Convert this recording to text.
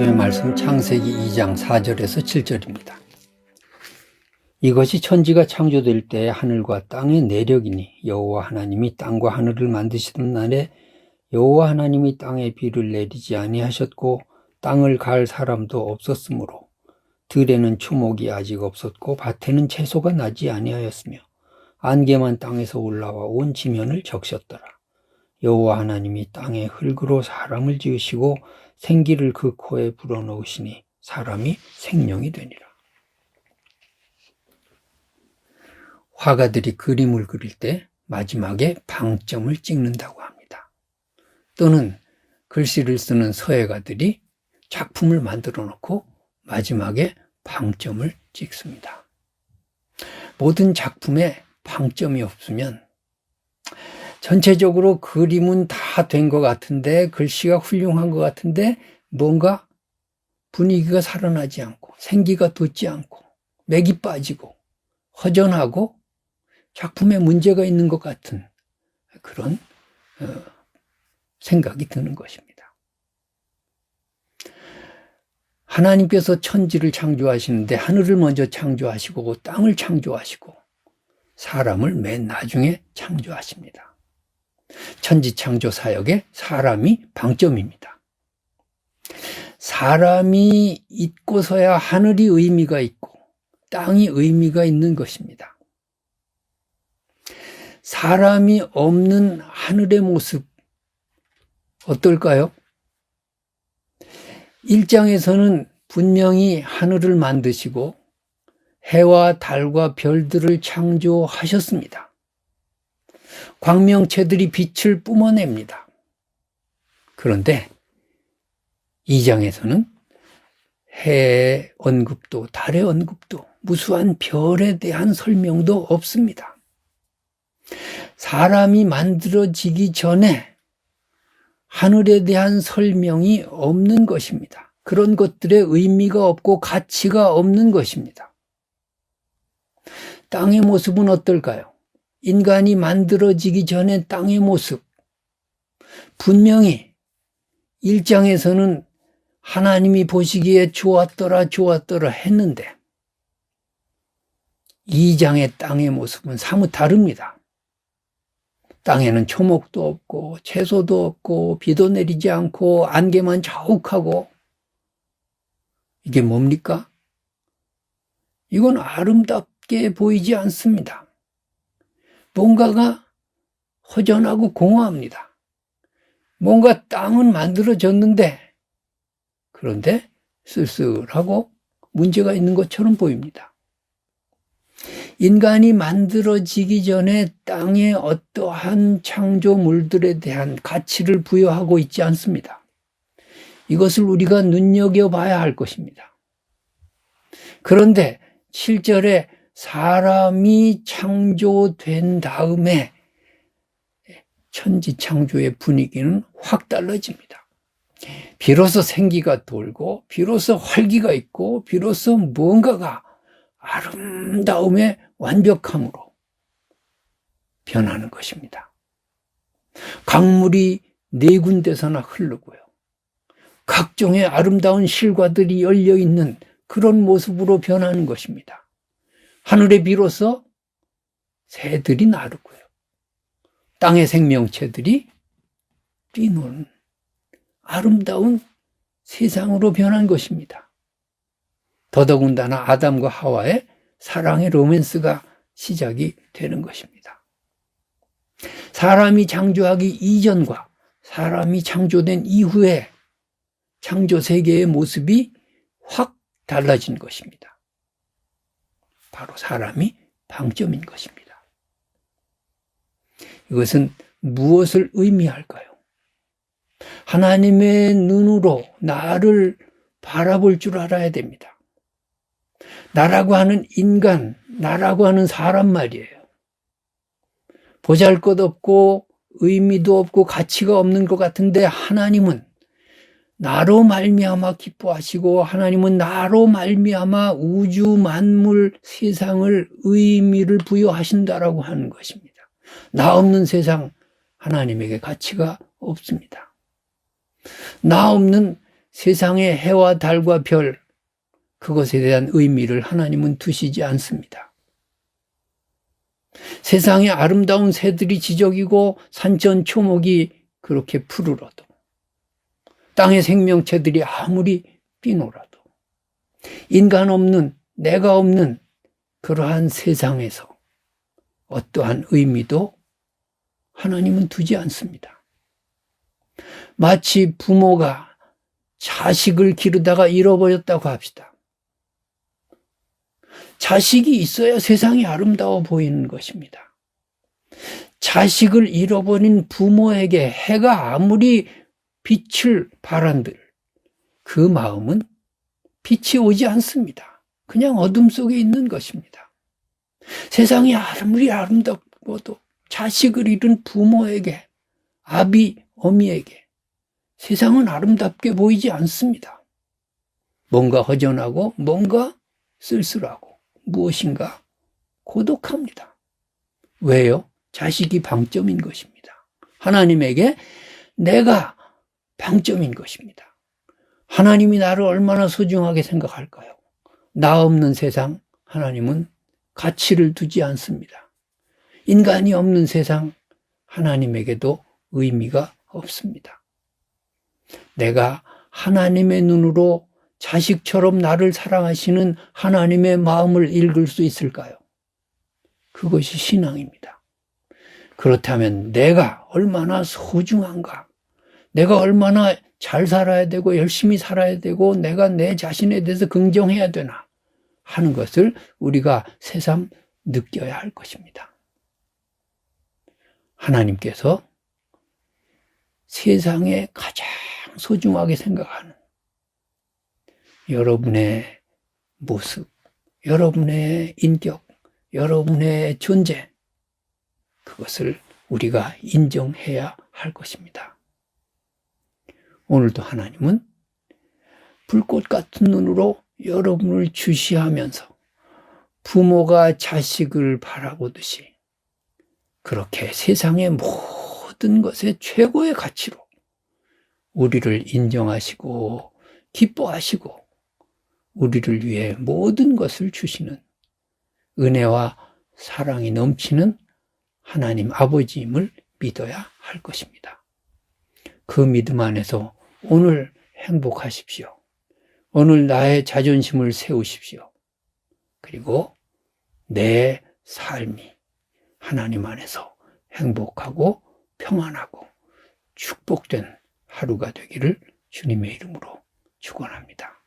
하나님의 말씀 창세기 2장 4절에서 7절입니다. 이것이 천지가 창조될 때 하늘과 땅의 내력이니 여호와 하나님이 땅과 하늘을 만드시던 날에 여호와 하나님이 땅에 비를 내리지 아니하셨고 땅을 갈 사람도 없었으므로 들에는 추목이 아직 없었고 밭에는 채소가 나지 아니하였으며 안개만 땅에서 올라와 온 지면을 적셨더라. 여호와 하나님이 땅에 흙으로 사람을 지으시고 생기를 그 코에 불어넣으시니 사람이 생명이 되니라. 화가들이 그림을 그릴 때 마지막에 방점을 찍는다고 합니다. 또는 글씨를 쓰는 서예가들이 작품을 만들어 놓고 마지막에 방점을 찍습니다. 모든 작품에 방점이 없으면 전체적으로 그림은 다 된 것 같은데 글씨가 훌륭한 것 같은데 뭔가 분위기가 살아나지 않고 생기가 돋지 않고 맥이 빠지고 허전하고 작품에 문제가 있는 것 같은 그런 어, 생각이 드는 것입니다. 하나님께서 천지를 창조하시는데 하늘을 먼저 창조하시고 땅을 창조하시고 사람을 맨 나중에 창조하십니다. 천지 창조 사역에 사람이 방점입니다. 사람이 있고서야 하늘이 의미가 있고 땅이 의미가 있는 것입니다. 사람이 없는 하늘의 모습 어떨까요? 1장에서는 분명히 하늘을 만드시고 해와 달과 별들을 창조하셨습니다. 광명체들이 빛을 뿜어냅니다. 그런데 2장에서는 해의 언급도 달의 언급도 무수한 별에 대한 설명도 없습니다. 사람이 만들어지기 전에 하늘에 대한 설명이 없는 것입니다. 그런 것들의 의미가 없고 가치가 없는 것입니다. 땅의 모습은 어떨까요? 인간이 만들어지기 전에 땅의 모습. 분명히 1장에서는 하나님이 보시기에 좋았더라, 좋았더라 했는데, 2장의 땅의 모습은 사뭇 다릅니다. 땅에는 초목도 없고, 채소도 없고, 비도 내리지 않고, 안개만 자욱하고, 이게 뭡니까? 이건 아름답게 보이지 않습니다. 뭔가가 허전하고 공허합니다. 뭔가 땅은 만들어졌는데, 그런데 쓸쓸하고 문제가 있는 것처럼 보입니다. 인간이 만들어지기 전에 땅의 어떠한 창조물들에 대한 가치를 부여하고 있지 않습니다. 이것을 우리가 눈여겨봐야 할 것입니다. 그런데 7절에 사람이 창조된 다음에 천지 창조의 분위기는 확 달라집니다. 비로소 생기가 돌고, 비로소 활기가 있고, 비로소 뭔가가 아름다움의 완벽함으로 변하는 것입니다. 강물이 네 군데서나 흐르고요. 각종의 아름다운 실과들이 열려 있는 그런 모습으로 변하는 것입니다. 하늘에 비로소 새들이 나르고요. 땅의 생명체들이 뛰노는 아름다운 세상으로 변한 것입니다. 더더군다나 아담과 하와의 사랑의 로맨스가 시작이 되는 것입니다. 사람이 창조하기 이전과 사람이 창조된 이후에 창조 세계의 모습이 확 달라진 것입니다. 바로 사람이 방점인 것입니다. 이것은 무엇을 의미할까요? 하나님의 눈으로 나를 바라볼 줄 알아야 됩니다. 나라고 하는 인간, 나라고 하는 사람 말이에요. 보잘 것 없고 의미도 없고 가치가 없는 것 같은데 하나님은 나로 말미암아 기뻐하시고 하나님은 나로 말미암아 우주 만물 세상을 의미를 부여하신다라고 하는 것입니다. 나 없는 세상 하나님에게 가치가 없습니다. 나 없는 세상의 해와 달과 별, 그것에 대한 의미를 하나님은 두시지 않습니다. 세상의 아름다운 새들이 지적이고 산천 초목이 그렇게 푸르러도 땅의 생명체들이 아무리 뛰놀아도 인간 없는 내가 없는 그러한 세상에서 어떠한 의미도 하나님은 두지 않습니다. 마치 부모가 자식을 기르다가 잃어버렸다고 합시다. 자식이 있어야 세상이 아름다워 보이는 것입니다. 자식을 잃어버린 부모에게 해가 아무리 빛을 발한들 그 마음은 빛이 오지 않습니다. 그냥 어둠 속에 있는 것입니다. 세상이 아무리 아름답고도 자식을 잃은 부모에게 아비, 어미에게 세상은 아름답게 보이지 않습니다. 뭔가 허전하고 뭔가 쓸쓸하고 무엇인가 고독합니다. 왜요? 자식이 방점인 것입니다. 하나님에게 내가 방점인 것입니다. 하나님이 나를 얼마나 소중하게 생각할까요? 나 없는 세상, 하나님은 가치를 두지 않습니다. 인간이 없는 세상, 하나님에게도 의미가 없습니다. 내가 하나님의 눈으로 자식처럼 나를 사랑하시는 하나님의 마음을 읽을 수 있을까요? 그것이 신앙입니다. 그렇다면 내가 얼마나 소중한가? 내가 얼마나 잘 살아야 되고 열심히 살아야 되고 내가 내 자신에 대해서 긍정해야 되나 하는 것을 우리가 새삼 느껴야 할 것입니다. 하나님께서 세상에 가장 소중하게 생각하는 여러분의 모습, 여러분의 인격, 여러분의 존재, 그것을 우리가 인정해야 할 것입니다. 오늘도 하나님은 불꽃 같은 눈으로 여러분을 주시하면서 부모가 자식을 바라보듯이 그렇게 세상의 모든 것의 최고의 가치로 우리를 인정하시고 기뻐하시고 우리를 위해 모든 것을 주시는 은혜와 사랑이 넘치는 하나님 아버지임을 믿어야 할 것입니다. 그 믿음 안에서 오늘 행복하십시오. 오늘 나의 자존심을 세우십시오. 그리고 내 삶이 하나님 안에서 행복하고 평안하고 축복된 하루가 되기를 주님의 이름으로 축원합니다.